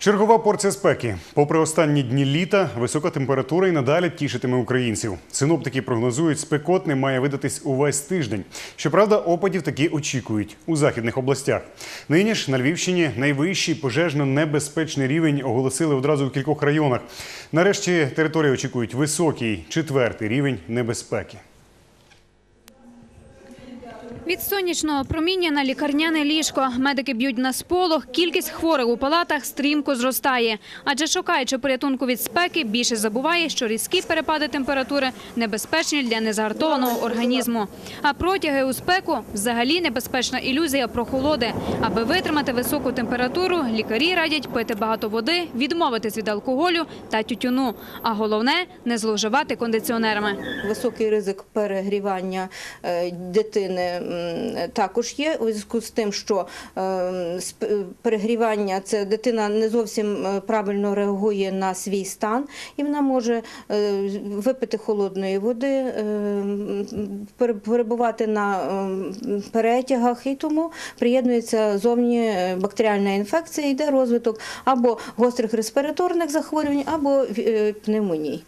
Чергова порція спеки. Попри останні дні літа, висока температура і надалі тішитиме українців. Синоптики прогнозують, спекотний має видатись увесь тиждень. Щоправда, опадів таки очікують у західних областях. Нині ж на Львівщині найвищий пожежно-небезпечний рівень оголосили одразу у кількох районах. Нарешті території очікують високий четвертий рівень небезпеки. Від сонячного проміння на лікарняне ліжко медики б'ють на сполох. Кількість хворих у палатах стрімко зростає. Адже шукаючи порятунку від спеки, більше забуває, що різкі перепади температури небезпечні для незагартованого організму. А протяги у спеку взагалі небезпечна ілюзія прохолоди. Аби витримати високу температуру, лікарі радять пити багато води, відмовитись від алкоголю та тютюну. А головне не зловживати кондиціонерами. Високий ризик перегрівання е, дитини також є у зв'язку з тим, що е, перегрівання це дитина не зовсім е, правильно реагує на свій стан, і вона може е, випити холодної води, е, м, пере- перебувати на е, перетягах, і тому приєднується зовні е, бактеріальна інфекція, йде розвиток або гострих респіраторних захворювань, або пневмоній.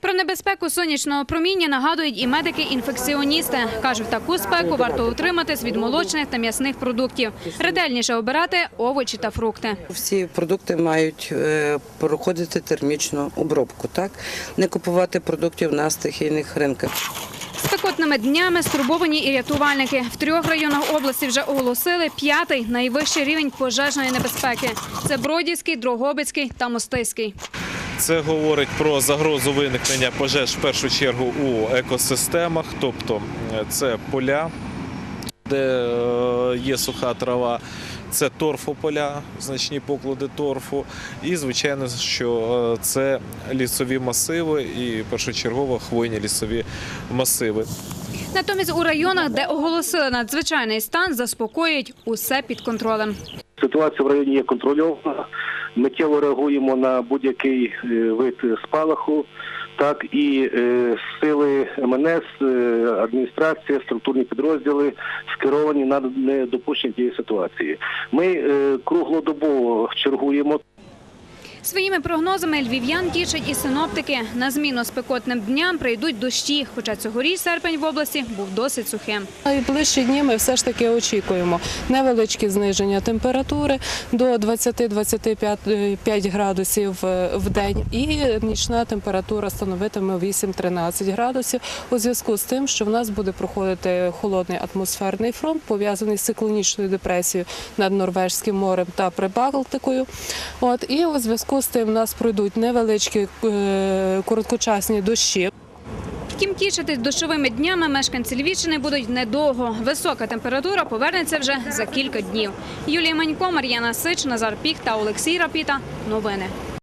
Про небезпеку сонячного проміння нагадують і медики-інфекціоністи. Кажуть, таку спеку варто утриматись від молочних та м'ясних продуктів. Ретельніше обирати овочі та фрукти. Всі продукти мають е, проходити термічну обробку, так не купувати продуктів на стихійних ринках. Спекотними днями стурбовані і рятувальники. В трьох районах області вже оголосили п'ятий найвищий рівень пожежної небезпеки. Це Бродівський, Дрогобицький та Мостиський. Це говорить про загрозу виникнення пожеж в першу чергу у екосистемах, тобто е, це поля, де е, є суха трава, це торфополя, значні поклади торфу, і звичайно, що е, це лісові масиви і першочергово хвойні лісові масиви. Натомість у районах, де оголосили надзвичайний стан, заспокоюють усе під контролем. Ситуація в районі є контрольована. Миттєво реагуємо на будь-який е, вид спалаху. Так і е, сили МНС, е, адміністрація, структурні підрозділи скеровані на недопущення тієї ситуації. Ми е, круглодобово чергуємо. Своїми прогнозами львів'ян тішать і синоптики. На зміну спекотним дням прийдуть дощі, хоча цьогоріч серпень в області був досить сухим. Найближчі дні ми все ж таки очікуємо невеличкі зниження температури до 20-25 градусів е, в день, і нічна температура становитиме 8-13 градусів у зв'язку з тим, що в нас буде проходити холодний атмосферний фронт, пов'язаний з циклонічною депресією над Норвежським морем та Прибалтикою. От і у зв'язку з тим в нас пройдуть невеличкі е, короткочасні дощі. Втім, тішитись дощовими днями мешканці Львівщини будуть недовго. Висока температура повернеться вже за кілька днів. Юлія Манько, Мар'яна Сич, Назар Піх та Олексій Рапіта. Новини.